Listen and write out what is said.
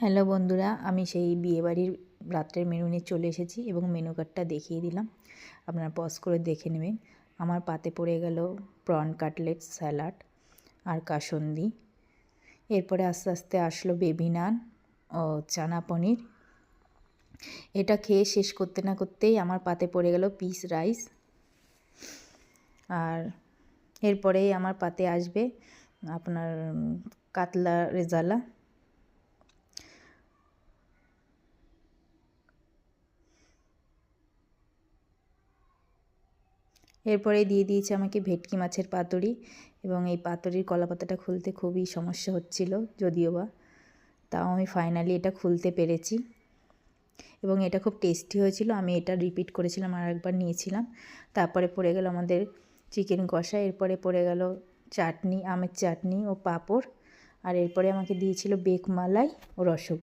Hello বন্ধুরা, আমি সেই বিয়েবাড়ির রাত্রের মেনু নিয়ে চলে এসেছি এবং মেনু কার্ডটা দেখিয়ে দিলাম। আপনারা পজ করে দেখে নেবেন। আমার পাতে পড়ে গেল প্রন কাটলেট স্যালাড আর কাসন্দি। এরপরে আস্তে আস্তে আসলো বেবি নান ও চানা পনির। এটা খেয়ে শেষ করতে না করতেই আমার পাতে পড়ে গেল পিস রাইস আর এরপরেই আমার পাতে আসবে আপনার কাতলা রেজালা। এরপরে দিয়ে দিয়েছে আমাকে ভেটকি মাছের পাতুরি এবং এই পাতুরির কলাপাতাটা খুলতে খুবই সমস্যা হচ্ছিল যদিও বা। তাও আমি ফাইনালি এটা খুলতে পেরেছি এবং এটা খুব টেস্টি হয়েছিল। আমি এটা রিপিট করেছিলাম আর একবার নিয়েছিলাম। তারপরে পড়ে গেল আমাদের চিকেন কষা, এরপরে পড়ে গেল চাটনি, আমের চাটনি ও পাঁপড়। আর এরপরে আমাকে দিয়েছিল বেকমালাই ও রসগোল্লা।